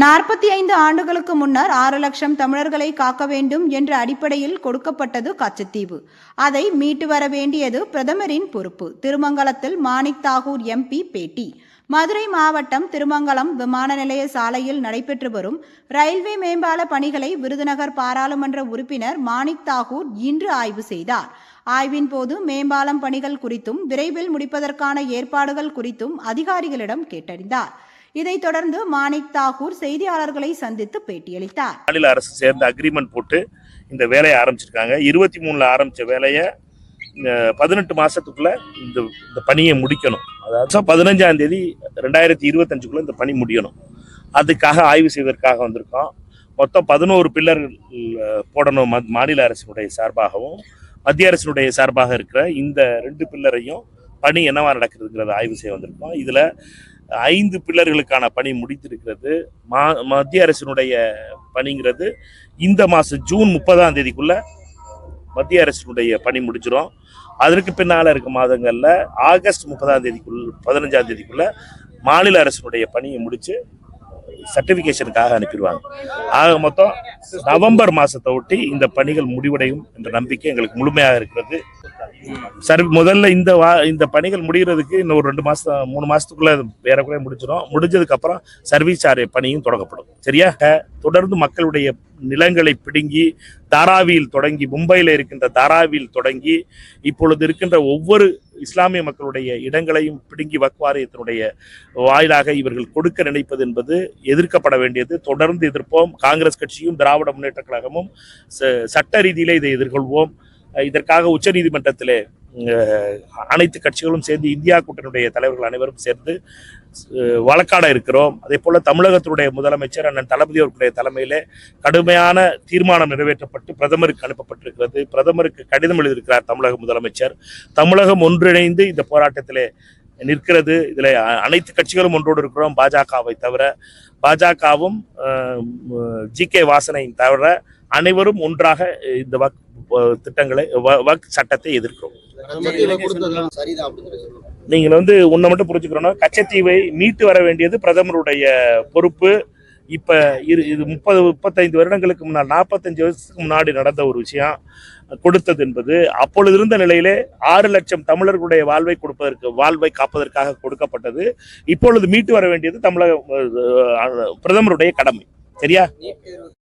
நாற்பத்தி ஐந்து ஆண்டுகளுக்கு முன்னர் ஆறு லட்சம் தமிழர்களை காக்க வேண்டும் என்ற அடிப்படையில் கொடுக்கப்பட்டது கச்சத்தீவு. அதை மீட்டு வர வேண்டியது பிரதமரின் பொறுப்பு. திருமங்கலத்தில் மாணிக் தாகூர் எம்பி பேட்டி. மதுரை மாவட்டம் திருமங்கலம் விமான நிலைய சாலையில் நடைபெற்று வரும் ரயில்வே மேம்பால பணிகளை விருதுநகர் பாராளுமன்ற உறுப்பினர் மாணிக் தாகூர் இன்று ஆய்வு செய்தார். ஆய்வின் போது மேம்பாலம் பணிகள் குறித்தும் விரைவில் முடிப்பதற்கான ஏற்பாடுகள் குறித்தும் அதிகாரிகளிடம் கேட்டறிந்தார். இதைத் தொடர்ந்து மாணிக் தாகூர் செய்தியாளர்களை சந்தித்து பேட்டியளித்தார். மாநில அரசு சேர்ந்து அக்ரிமெண்ட் போட்டு இந்த வேலையை ஆரம்பிச்சிருக்காங்க. இருபத்தி மூணுல ஆரம்பிச்ச வேலையை பதினெட்டு மாசத்துக்குள்ள இந்த இந்த பணியை முடிக்கணும். அதாவது பதினஞ்சாம் தேதி ரெண்டாயிரத்தி இருபத்தஞ்சுக்குள்ள இந்த பணி முடியணும். அதுக்காக ஆய்வு செய்வதற்காக வந்திருக்கோம். மொத்தம் பதினோரு பில்லர் போடணும் மத்- மாநில அரசினுடைய சார்பாகவும் மத்திய அரசினுடைய சார்பாக இருக்கிற இந்த ரெண்டு பில்லரையும் பணி என்னவா நடக்கிறதுங்கிறத ஆய்வு செய்ய வந்திருக்கோம். இதில் ஐந்து பில்லர்களுக்கான பணி முடித்திருக்கிறது மா மத்திய அரசினுடைய பணிங்கிறது இந்த மாதம் ஜூன் முப்பதாம் தேதிக்குள்ள மத்திய அரசினுடைய பணி முடிச்சிடும் அதற்கு பின்னால் இருக்க மாதங்களில் ஆகஸ்ட் முப்பதாம் தேதிக்குள் பதினஞ்சாம் தேதிக்குள்ள மாநில அரசினுடைய பணியை முடித்து சர்டிஃபிகேஷனுக்காக அனுப்பிடுவாங்க. ஆக மொத்தம் நவம்பர் மாதத்தை ஒட்டி இந்த பணிகள் முடிவடையும் என்ற நம்பிக்கை எங்களுக்கு முழுமையாக இருக்கிறது. சரி முதல்ல இந்த வா இந்த பணிகள் முடிகிறதுக்கு இன்னும் ஒரு ரெண்டு மாதம் மூணு மாதத்துக்குள்ளே அது ஏறக்குறைய முடிச்சிடும் முடிஞ்சதுக்கு அப்புறம் சர்வீஸ் சார் பணியும் தொடங்கப்படும். சரியா? தொடர்ந்து மக்களுடைய நிலங்களை பிடுங்கி தாராவியில் தொடங்கி மும்பையில் இருக்கின்ற தாராவியில் தொடங்கி இப்பொழுது இருக்கின்ற ஒவ்வொரு இஸ்லாமிய மக்களுடைய இடங்களையும் பிடுங்கி வக்வாரியத்தினுடைய வாயிலாக இவர்கள் கொடுக்க நினைப்பது என்பது எதிர்க்கப்பட வேண்டியது. தொடர்ந்து எதிர்ப்போம். காங்கிரஸ் கட்சியும் திராவிட முன்னேற்ற கழகமும் ச- சட்ட ரீதியிலே இதை எதிர்கொள்வோம். இதற்காக உச்சநீதிமன்றத்திலே அனைத்து கட்சிகளும் சேர்ந்து இந்தியா கூட்டணியுடைய தலைவர்கள் அனைவரும் சேர்ந்து வழக்காட இருக்கிறோம். அதே போல தமிழகத்தினுடைய முதலமைச்சர் அண்ணன் தளபதி அவர்களுடைய தலைமையிலே கடுமையான தீர்மானம் நிறைவேற்றப்பட்டு பிரதமருக்கு அனுப்பப்பட்டிருக்கிறது. பிரதமருக்கு கடிதம் எழுதியிருக்கிறார் தமிழக முதலமைச்சர். தமிழகம் ஒன்றிணைந்து இந்த போராட்டத்திலே நிற்கிறது. இதில் அனைத்து கட்சிகளும் ஒன்றோடு இருக்கிறோம் பாஜகவை தவிர. பாஜகவும் ஜி கே வாசனையும் தவிர அனைவரும் ஒன்றாக இந்த திட்டங்களை வ- வக் சட்டத்தை எதிர்க்கிறோம். நீங்கள் வந்து உன்னை மட்டும் புரிஞ்சுக்கிறோம் கச்சத்தீவை மீட்டு வர வேண்டியது பிரதமருடைய பொறுப்பு. இப்ப இரு இது முப்பது முப்பத்தைந்து வருடங்களுக்கு முன்னாடி நாற்பத்தஞ்சு வருஷத்துக்கு முன்னாடி நடந்த ஒரு விஷயம் கொடுத்தது என்பது அப்பொழுது இருந்த நிலையிலே ஆறு லட்சம் தமிழர்களுடைய வாழ்வை கொடுப்பதற்கு வாழ்வை காப்பதற்காக கொடுக்கப்பட்டது. இப்பொழுது மீட்டு வர வேண்டியது தமிழக பிரதமருடைய கடமை. சரியா?